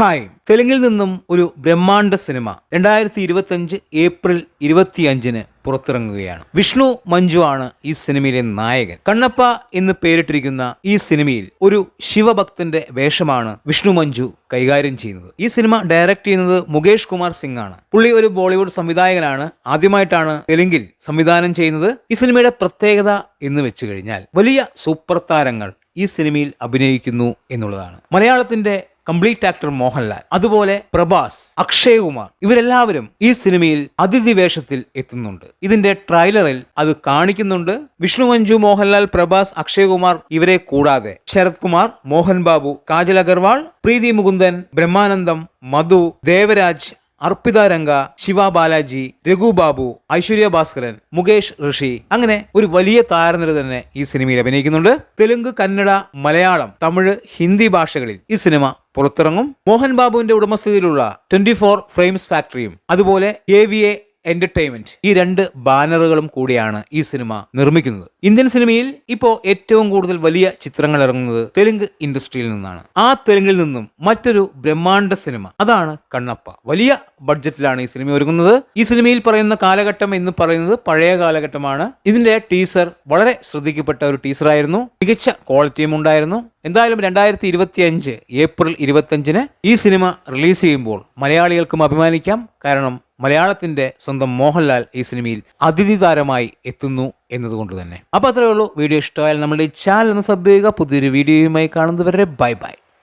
Hi. തെലുങ്കിൽ നിന്നും ഒരു ബ്രഹ്മാണ്ഡ cinema രണ്ടായിരത്തി ഇരുപത്തി അഞ്ച് ഏപ്രിൽ ഇരുപത്തിയഞ്ചിന് പുറത്തിറങ്ങുകയാണ്. വിഷ്ണു മഞ്ജു ആണ് ഈ സിനിമയിലെ നായകൻ. കണ്ണപ്പ എന്ന് പേരിട്ടിരിക്കുന്ന ഈ സിനിമയിൽ ഒരു ശിവഭക്തന്റെ വേഷമാണ് വിഷ്ണു മഞ്ജു കൈകാര്യം ചെയ്യുന്നത്. ഈ സിനിമ ഡയറക്ട് ചെയ്യുന്നത് മുകേഷ് കുമാർ സിംഗ് ആണ്. പുള്ളി ഒരു ബോളിവുഡ് സംവിധായകനാണ്. ആദ്യമായിട്ടാണ് തെലുങ്കിൽ സംവിധാനം ചെയ്യുന്നത്. ഈ സിനിമയുടെ പ്രത്യേകത എന്ന് വെച്ച് കഴിഞ്ഞാൽ വലിയ സൂപ്പർ താരങ്ങൾ ഈ സിനിമയിൽ അഭിനയിക്കുന്നു എന്നുള്ളതാണ്. മലയാളത്തിന്റെ കംപ്ലീറ്റ് ആക്ടർ മോഹൻലാൽ അതുപോലെ പ്രഭാസ് അക്ഷയ് കുമാർ ഇവരെല്ലാവരും ഈ സിനിമയിൽ അതിഥി വേഷത്തിൽ എത്തുന്നുണ്ട്. ഇതിന്റെ ട്രൈലറിൽ അത് കാണിക്കുന്നുണ്ട്. വിഷ്ണു മഞ്ജു മോഹൻലാൽ പ്രഭാസ് അക്ഷയ് കുമാർ ഇവരെ കൂടാതെ ശരത് കുമാർ മോഹൻ ബാബു കാജൽ അഗർവാൾ പ്രീതി മുകുന്ദൻ ബ്രഹ്മാനന്ദം മധു ദേവരാജ് അർപ്പിത രംഗ ശിവ ബാലാജി രഘു ബാബു ഐശ്വര്യ ഭാസ്കരൻ മുകേഷ് ഋഷി. അങ്ങനെ ഒരു വലിയ താരനിര തന്നെ ഈ സിനിമയിൽ അഭിനയിക്കുന്നുണ്ട്. തെലുങ്ക് കന്നഡ മലയാളം തമിഴ് ഹിന്ദി ഭാഷകളിൽ ഈ സിനിമ പുറത്തിറങ്ങും. മോഹൻ ബാബുവിന്റെ ഉടമസ്ഥതയിലുള്ള ട്വന്റി ഫോർ ഫ്രെയിംസ് ഫാക്ടറിയും അതുപോലെ എ വി എ എന്റർടൈൻമെന്റ് ഈ രണ്ട് ബാനറുകളും കൂടിയാണ് ഈ സിനിമ നിർമ്മിക്കുന്നത്. ഇന്ത്യൻ സിനിമയിൽ ഇപ്പോൾ ഏറ്റവും കൂടുതൽ വലിയ ചിത്രങ്ങൾ ഇറങ്ങുന്നത് തെലുങ്ക് ഇൻഡസ്ട്രിയിൽ നിന്നാണ്. ആ തെലുങ്കിൽ നിന്നും മറ്റൊരു ബ്രഹ്മാണ്ഡ സിനിമ അതാണ് കണ്ണപ്പ. വലിയ ബഡ്ജറ്റിലാണ് ഈ സിനിമ ഒരുങ്ങുന്നത്. ഈ സിനിമയിൽ പറയുന്ന കാലഘട്ടം എന്ന് പറയുന്നത് പഴയ കാലഘട്ടമാണ്. ഇതിന്റെ ടീസർ വളരെ ശ്രദ്ധിക്കപ്പെട്ട ഒരു ടീസറായിരുന്നു. മികച്ച ക്വാളിറ്റിയും ഉണ്ടായിരുന്നു. എന്തായാലും രണ്ടായിരത്തി ഇരുപത്തി അഞ്ച് ഏപ്രിൽ ഇരുപത്തഞ്ചിന് ഈ സിനിമ റിലീസ് ചെയ്യുമ്പോൾ മലയാളികൾക്കും അഭിമാനിക്കാം. കാരണം മലയാളത്തിന്റെ സ്വന്തം മോഹൻലാൽ ഈ സിനിമയിൽ അതിഥി താരമായി എത്തുന്നു എന്നതുകൊണ്ട് തന്നെ. അപ്പോൾ അത്രയേ ഉള്ളൂ. വീഡിയോ ഇഷ്ടമായാൽ നമ്മുടെ ചാനൽ ഒന്ന് സബ് ചെയ്യുക. പുതിയൊരു വീഡിയോയുമായി കാണുന്നവരെ ബൈ ബൈ.